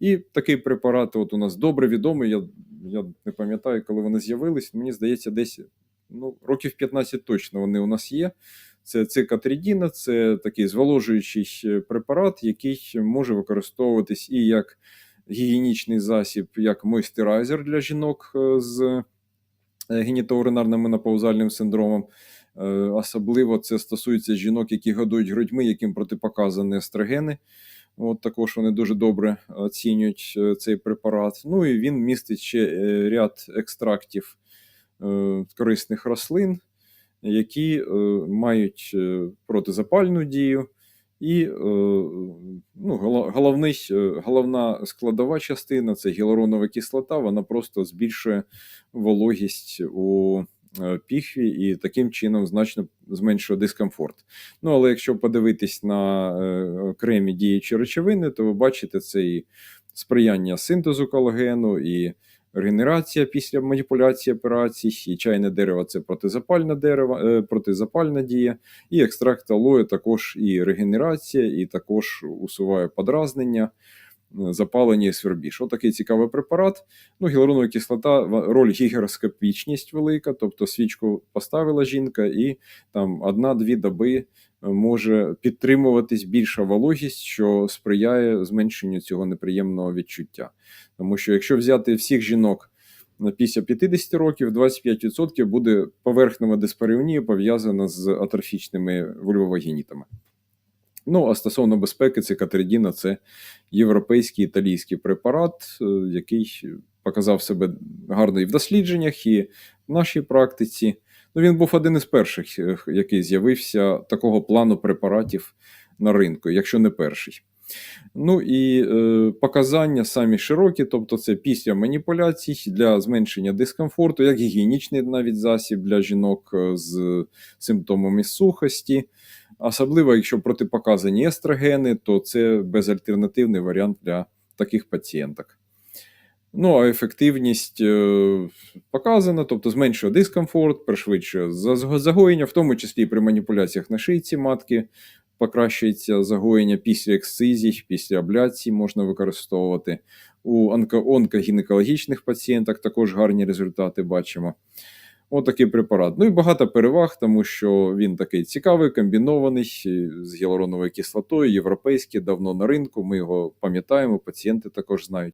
І такий препарат от у нас добре відомий. Я, я не пам'ятаю, коли вони з'явились. Мені здається, десь ну, років 15 точно вони у нас є. Це цикатридіна, це такий зволожуючий препарат, який може використовуватись і як гігієнічний засіб, як мойстерайзер для жінок е, з е, генітоуринарним менопаузальним синдромом. Е, Особливо це стосується жінок, які годують грудьми, яким протипоказані естрогени. От також вони дуже добре оцінюють е, цей препарат. Ну і він містить ще е, ряд екстрактів е, корисних рослин, які мають протизапальну дію. І ну, головний, головна складова частина це гіалуронова кислота, вона просто збільшує вологість у піхві і таким чином значно зменшує дискомфорт. Ну, але якщо подивитись на е, окремі діючі речовини, то ви бачите це і сприяння синтезу колагену, і регенерація після маніпуляції операцій, і чайне дерево це протизапальне дерево, е, протизапальна дія, і екстракт алою також і регенерація, і також усуває подразнення. Е, Запалення і свербіж. Отакий цікавий препарат. Ну, гіалуронова кислота, роль гігроскопічність велика, тобто свічку поставила жінка, і там одна-дві доби е, може підтримуватись більша вологість, що сприяє зменшенню цього неприємного відчуття. Тому що якщо взяти всіх жінок після 50 років, 25% буде поверхнева диспареонія пов'язана з атрофічними вульвовагінітами. Ну, а стосовно безпеки, цикатридіна – це європейський італійський препарат, е, який показав себе гарно і в дослідженнях, і в нашій практиці. Ну, він був один із перших, е, який з'явився такого плану препаратів на ринку, якщо не перший. Ну і е, показання самі широкі, тобто це після маніпуляцій для зменшення дискомфорту, як гігієнічний навіть засіб для жінок е, з симптомами сухості. Особливо, якщо протипоказані естрогени, то це безальтернативний варіант для таких пацієнток. Ну, а ефективність е, показана, тобто зменшує дискомфорт, пришвидшує загоєння, в тому числі і при маніпуляціях на шийці матки покращується загоєння після ексцизій, після абляції можна використовувати. У онко- онкогінекологічних пацієнтах також гарні результати бачимо. Отакий препарат. Ну і багато переваг, тому що він такий цікавий, комбінований е, з гіалуроновою кислотою, європейський, давно на ринку. Ми його пам'ятаємо, пацієнти також знають.